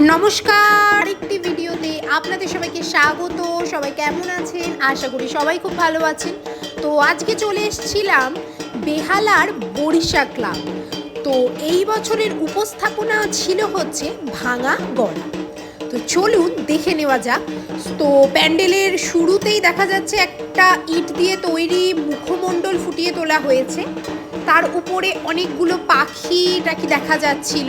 নমস্কার, একটি ভিডিওতে আপনাদের সবাইকে স্বাগত। সবাই কেমন আছেন? আশা করি সবাই খুব ভালো আছেন। তো আজকে চলে এসেছিলাম বেহালার বরিশা ক্লাব। তো এই বছরের উপস্থাপনা ছিল হচ্ছে ভাঙা গড়া। তো চলুন দেখে নেওয়া যাক। তো প্যান্ডেলের শুরুতেই দেখা যাচ্ছে একটা ইট দিয়ে তৈরি মুখমণ্ডল ফুটিয়ে তোলা হয়েছে। তার উপরে অনেকগুলো পাখি টাকি দেখা যাচ্ছিল।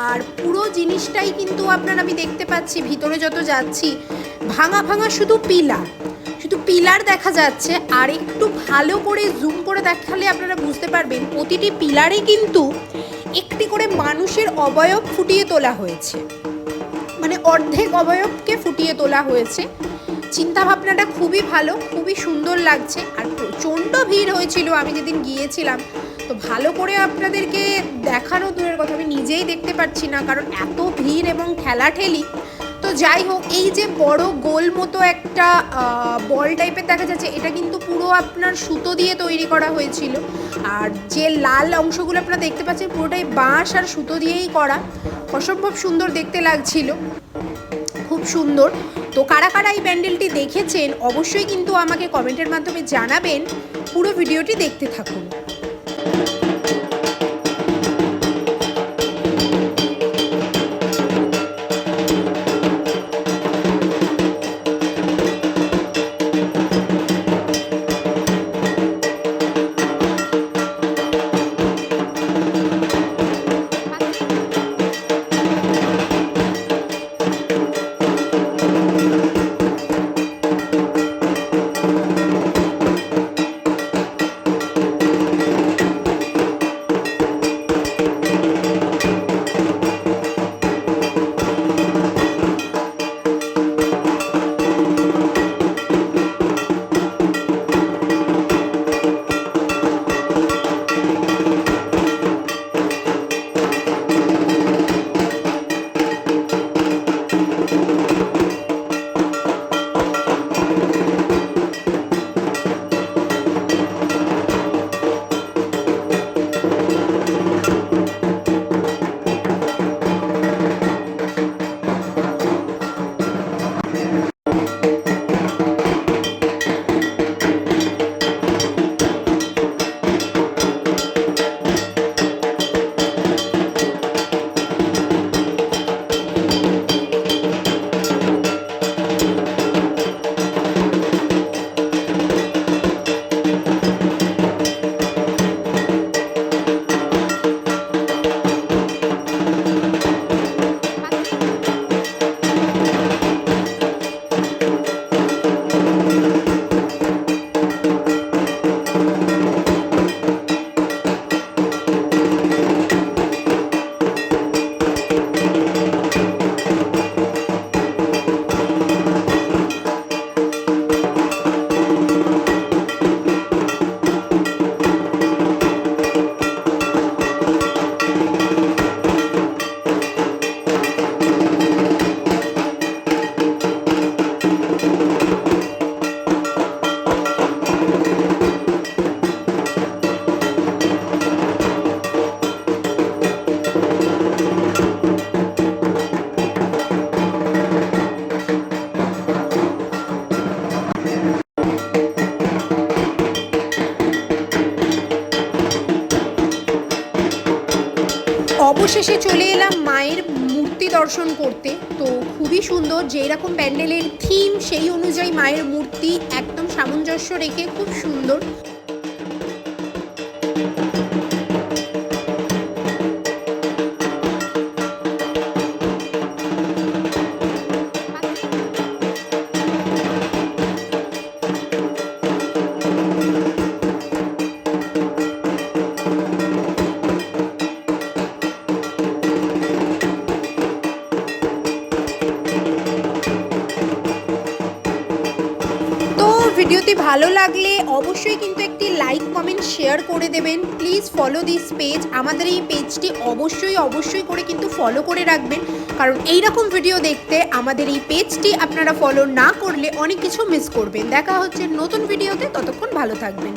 আর পুরো জিনিসটাই কিন্তু আপনার আমি দেখতে পাচ্ছি, ভিতরে যত যাচ্ছি, ভাঙা ভাঙা শুধু পিলার। শুধু পিলার দেখা যাচ্ছে, আর একটু ভালো করে জুম করে দেখালে আপনারা বুঝতে পারবেন, প্রতিটি পিলারে কিন্তু একটি করে মানুষের অবয়ব ফুটিয়ে তোলা হয়েছে। মানে অর্ধেক অবয়বকে ফুটিয়ে তোলা হয়েছে। চিন্তা ভাবনাটা খুবই ভালো, খুবই সুন্দর লাগছে, আর প্রচণ্ড ভিড় হয়েছিল, আমি যেদিন গিয়েছিলাম তো ভালো করে আপনাদেরকে দেখানো দূরের কথা, আমি নিজেই দেখতে পাচ্ছি না, কারণ এত ভিড় এবং ঠেলাঠেলি। তো যাই হোক, এই যে বড় গোল মতো একটা বল টাইপের দেখা যাচ্ছে, এটা কিন্তু পুরো আপনার সুতো দিয়ে তৈরি করা হয়েছিল। আর যে লাল অংশগুলো আপনারা দেখতে পাচ্ছেন, পুরোটাই বাঁশ আর সুতো দিয়েই করা। অসম্ভব সুন্দর দেখতে লাগছিল। খুব সুন্দর। তো কারা কারা এই প্যান্ডেলটি দেখেছেন, অবশ্যই কিন্তু আমাকে কমেন্টের মাধ্যমে জানাবেন। পুরো ভিডিওটি দেখতে থাকুন। অবশেষে চলে এলাম মায়ের মূর্তি দর্শন করতে। তো খুবই সুন্দর, যেই রকম প্যান্ডেলের থিম সেই অনুযায়ী মায়ের মূর্তি একদম সামঞ্জস্য রেখে খুব সুন্দর। ভিডিওটি ভালো লাগলে অবশ্যই কিন্তু একটি লাইক, কমেন্ট, শেয়ার করে দেবেন। প্লিজ ফলো দিস পেজ আমাদের এই পেজটি অবশ্যই অবশ্যই করে কিন্তু ফলো করে রাখবেন। কারণ এই রকম ভিডিও দেখতে আমাদের এই পেজটি আপনারা ফলো না করলে অনেক কিছু মিস করবেন। দেখা হচ্ছে নতুন ভিডিওতে ততক্ষণ ভালো থাকবেন।